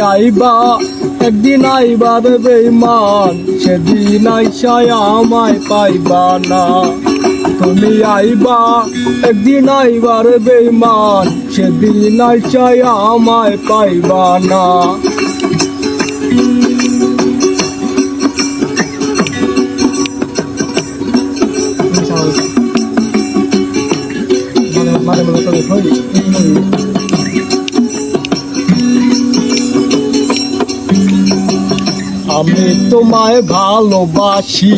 আইবা, একদিন আইবার বেইমান সেদিন আইসায় আমায় পাইবা না। তুমি আইবা, একদিন আইবার বেইমান সেদিন আইসায় আমায় পাইবা না। মানে মানে আমি তোমায় ভালোবাসি,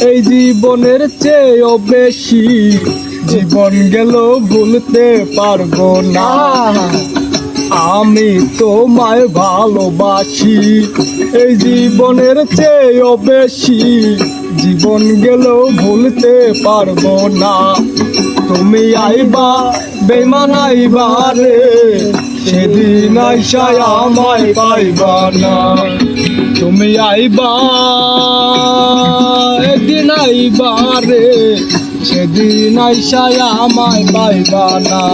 এই জীবনের চেয়েও বেশি। জীবন গেল ভুলতে পারব না। আমি তোমায় ভালোবাসি, এই জীবনের চেয়েও বেশি। জীবন গেল ভুলতে পারব না। তুমি আইবা বেমান আইবা রে, সেদিন আইসায় আমায় পাইবা না। তুমি আইবা একদিন আইবা রে সেদিন আইসায় আমায় পাইবা না।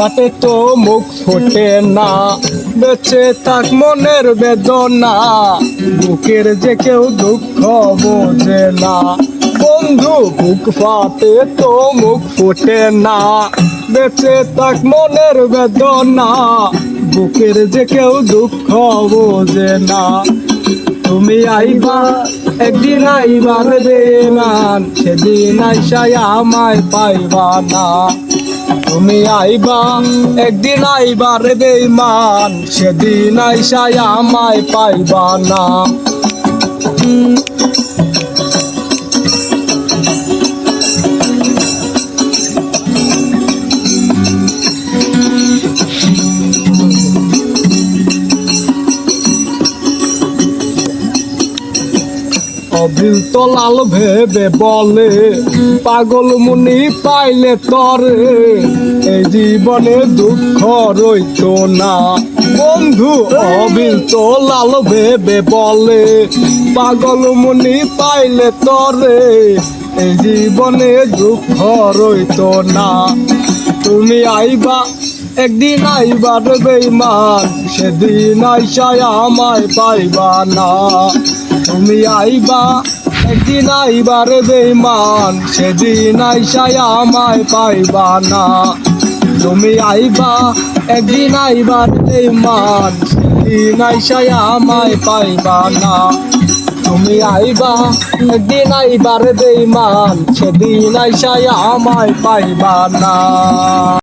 ফাটে তো মুখ ফোটে না। বেঁচে থাক মনের বেদনা। বুকের যে কেউ দুঃখ বোঝে না। বন্ধু, বুক ফাটে তো মুখ ফোটে না। বেঁচে থাক মনের বেদনা। বুকের যে কেউ দুঃখ বোঝে না। তুমি আইবা, একদিন আইবার বেমান সেদিন আইসায় আমায় পাইবা না। তুমি আইবা একদিন আইবার বেমান সেদিন আইসায় আমায় পাইবা না। অবিল তো লাল ভেবে বলে, পাগল মুনি, পাইলে তরে, এই জীবনে দুঃখ রইতো না। বন্ধু অবিল তো লাল ভেবে বলে, পাগল মুনি, পাইলে তরে, এই জীবনে দুঃখ রইতো না। তুমি আইবা, একদিন আইবার বেইমান, সেদিন আইসায় আমায় পাইবা না। তুমি আইবা, একদিন আইবার বেইমান সেদিন আইসায় আমায় পাইবা না। তুমি আইবা, একদিন আইবার বেইমান সেদিন আইসায় আমায় পাইবা না। তুমি আইবা, একদিন আইবার বেইমান সেদিন আইসায় আমায় পাইবা না।